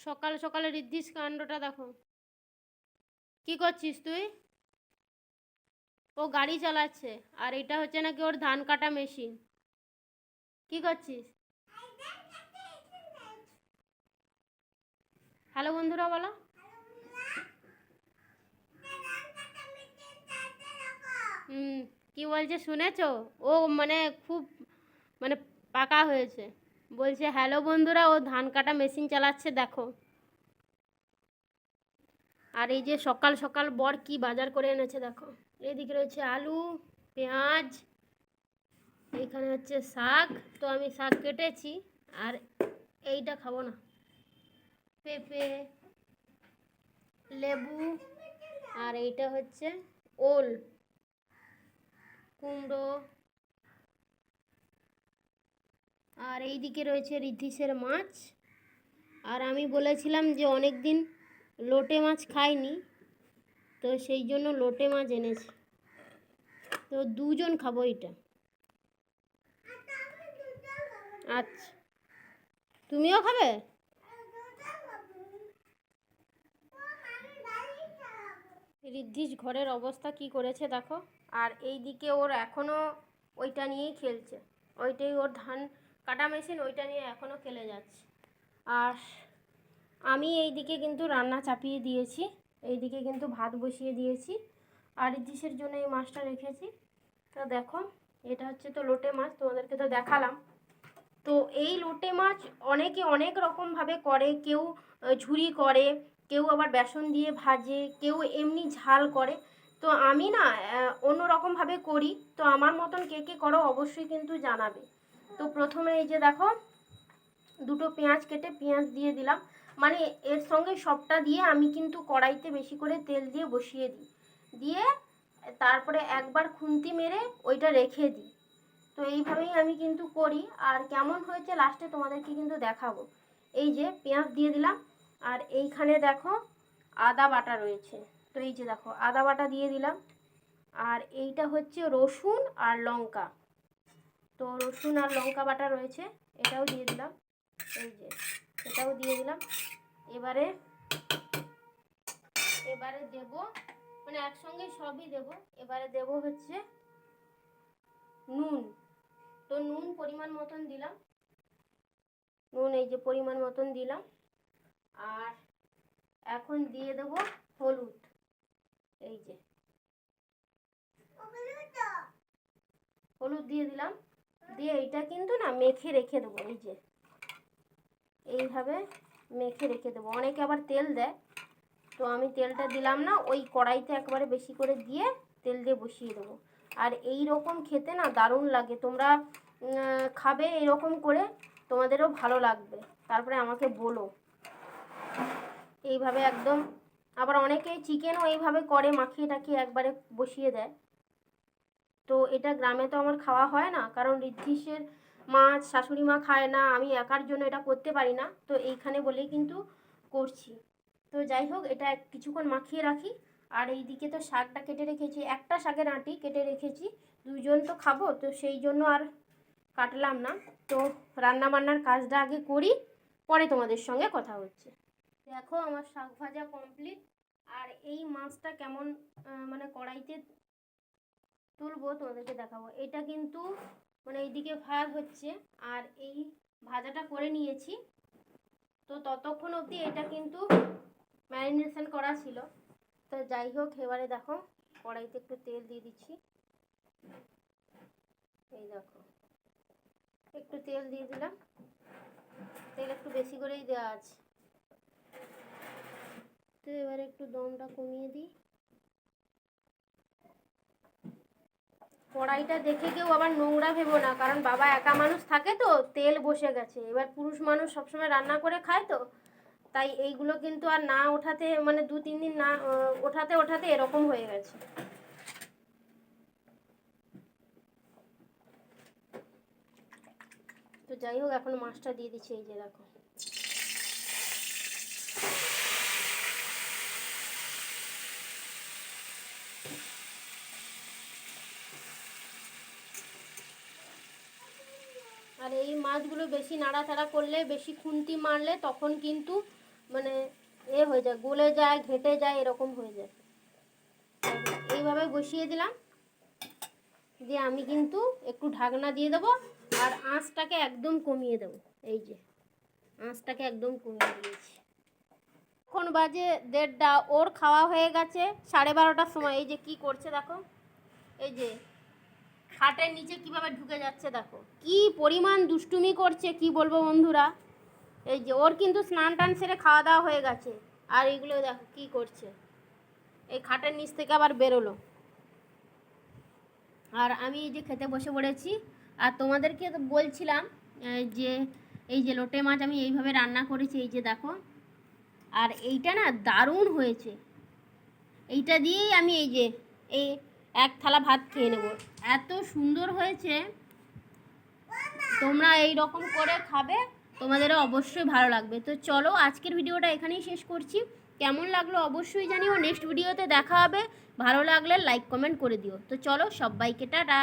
সকাল সকালে রিদ্ধিস কাণ্ডটা দেখো। কি করছিস তুই? ও গাড়ি চালাচ্ছে, আর এটা হচ্ছে নাকি ওর ধান কাটা মেশিন। কি করছিস? হ্যালো বন্ধুরা বলো। হুম, কি বলছে শুনেছো? ও মানে খুব মানে পাকা হয়েছে। বলছে, হ্যালো বন্ধুরা, ও ধান কাটা মেশিন চালাচ্ছে, দেখো। আর এই যে সকাল সকাল বর কি বাজার করে এনেছে, দেখো। এদিকে রয়েছে আলু, পেঁয়াজ এইখানে হচ্ছে শাক। তো আমি শাক কেটেছি, আর এইটা খাব না। পেঁপে, লেবু, আর এইটা হচ্ছে ওল, কুমড়ো। আর এই দিকে রয়েছে রিদ্ধিসের মাছ। আর আমি বলেছিলাম যে অনেক দিন লোটে মাছ খাইনি, তো সেই জন্য লোটে মাছ এনেছি। তো দুজন খাব এটা আচ্ছা। তুমিও খাবে? রিদ্ধিস ঘরের অবস্থা কি করেছে দেখো। আর এই দিকে ওর এখনও ওইটা নিয়েই খেলছে। ওইটাই ওর ধান কাটা মেশিন ওইটা নিয়ে এখনও খেলে যাচ্ছে। আর আমি এই দিকে কিন্তু রান্না চাপিয়ে দিয়েছি এই দিকে কিন্তু ভাত বসিয়ে দিয়েছি। আর রিদ্ধিসের জন্য এই মাছটা রেখেছি। তো দেখো, এটা হচ্ছে তো লোটে মাছ, তোমাদেরকে তো দেখালাম। তো এই লোটে মাছ অনেকে অনেক রকমভাবে করে, কেউ ঝুরি করে, কেউ আবার বেসন দিয়ে ভাজে, কেউ এমনি ঝাল করে। তো আমি না অন্য রকমভাবে করি। তো আমার মতন কে কে করো অবশ্যই কিন্তু জানাবে। তো প্রথমে এই যে দেখো, দুটো পেঁয়াজ কেটে পেঁয়াজ দিয়ে দিলাম। মানে এর সঙ্গে সবটা দিয়ে আমি কিন্তু কড়াইতে বেশি করে তেল দিয়ে বসিয়ে দিই। দিয়ে তারপরে একবার খুন্তি মেরে ওইটা রেখে দিই। তো এইভাবেই আমি কিন্তু করি। আর কেমন হয়েছে লাস্টে তোমাদেরকে কিন্তু দেখাবো। এই যে পেঁয়াজ দিয়ে দিলাম। আর এইখানে দেখো আদা বাটা রয়েছে। তো এই যে দেখো, আদা বাটা দিয়ে দিলাম। আর এইটা হচ্ছে রসুন আর লঙ্কা। তো রসুন আর লঙ্কা বাটা রয়েছে, এটাও দিয়ে দিলাম। এই যে, এটাও দিয়ে দিলাম। এবারে এবারে দেব মানে একসঙ্গে সবই দেব। এবারে দেব হচ্ছে নুন। তো নুন পরিমাণ মতন দিলাম। নুন এই যে পরিমাণ মতন দিলাম। আর এখন দিয়ে দেব হলুদ। এই যে, হলুদ দিয়ে দিলাম। দিয়ে এইটা কিন্তু না মেখে রেখে দেবো, এই যে। এইভাবে মেখে রেখে দেবো। অনেকে আবার তেল দেয়। তো আমি তেলটা দিলাম না, ওই কড়াইতে একবারে বেশি করে দিয়ে তেল দিয়ে বসিয়ে দেবো। আর এই রকম খেতে না দারুণ লাগে। তোমরা খাবে এরকম করে, তোমাদেরও ভালো লাগবে। তারপরে আমাকে বলো। এইভাবে একদম, আবার অনেকে চিকেনও এইভাবে করে মাখিয়ে টাখিয়ে একবারে বসিয়ে দেয়। তো এটা গ্রামে তো আমার খাওয়া হয় না। কারণ ঋদ্ধিসের মাছ শাশুড়ি মা খায় না, আমি একার জন্য এটা করতে পারি না। তো এইখানে বলেই কিন্তু করছি। তো যাই হোক, এটা কিছুক্ষণ মাখিয়ে রাখি। আর এইদিকে তো শাকটা কেটে রেখেছি। একটা শাকের আঁটি কেটে রেখেছি। দুজন তো খাব, তো সেই জন্য আর কাটলাম না। তো রান্না বান্নার কাজটা আগে করি, পরে তোমাদের সঙ্গে কথা হচ্ছে। দেখো, আমার শাক ভাজা কমপ্লিট আর এই মাছটা কেমন মানে কড়াইতে তুলবো, তোমাদেরকে দেখাবো। এটা কিন্তু মানে এইদিকে ভাত হচ্ছে, আর এই ভাজাটা করে নিয়েছি। তো ততক্ষণ অবধি এটা কিন্তু ম্যারিনেশন করা ছিল। তো যাই হোক, এবারে দেখো, কড়াইতে একটু তেল দিয়ে দিচ্ছি। এই দেখো, একটু তেল দিয়ে দিলাম। তেল একটু বেশি করেই দেওয়া আছে। তো এবারে একটু দমটা কমিয়ে দিই। কড়াইটা দেখে কেউ আবার নোংরা ভেবো না, কারণ বাবা একা মানুষ থাকে তো, তেল বসে গেছে। এবার পুরুষ মানুষ সবসময় রান্না করে খায় তো, তাই এইগুলো কিন্তু আর না ওঠাতে মানে দু তিন দিন না ওঠাতে ওঠাতে এরকম হয়ে গেছে। তো যাই হোক, এখন মাছটা দিয়ে দিচ্ছি, এই যে দেখো। আর এই মাছগুলো বেশি নাড়াচাড়া করলে, বেশি খুন্তি মারলে তখন কিন্তু মানে এ হয়ে যায়, গলে যায়, ঘেঁটে যায়, এরকম হয়ে যায়। এইভাবে বসিয়ে দিলাম। যে আমি কিন্তু একটু ঢাকনা দিয়ে দেবো আর আঁচটাকে একদম কমিয়ে দেবো। এই যে, আঁচটাকে একদম কমিয়ে দিয়েছি। এখন বাজে দেড়টা, ওর খাওয়া হয়ে গেছে সাড়ে বারোটার সময়। এই যে কি করছে দেখো। এই যে খাটের নিচে কীভাবে ঢুকে যাচ্ছে দেখো। কি পরিমাণ দুষ্টুমি করছে, কি বলব বন্ধুরা? এই যে ওর কিন্তু স্নান টান সেরে খাওয়া দাওয়া হয়ে গেছে। আর এগুলো দেখো কি করছে। এই খাটের নিচ থেকে আবার বেরোলো। আর আমি এই যে খেতে বসে পড়েছি, আর তোমাদেরকে বলছিলাম যে, এই যে লোটে মাছ আমি এইভাবে রান্না করেছি, এই যে দেখো। আর এইটা না দারুণ হয়েছে। এইটা দিয়েই আমি এই যে, এই এক থালা ভাত খেয়ে নেব। এত সুন্দর হয়েছে। তোমরা এই রকম করে খাবে, তোমাদেরও অবশ্যই ভালো লাগবে। তো চলো আজকের ভিডিওটা এখানেই শেষ করছি। কেমন লাগল অবশ্যই জানিও। নেক্সট ভিডিওতে দেখা হবে। ভালো লাগলে লাইক, কমেন্ট করে দিও। তো চলো সবাইকে টাটা।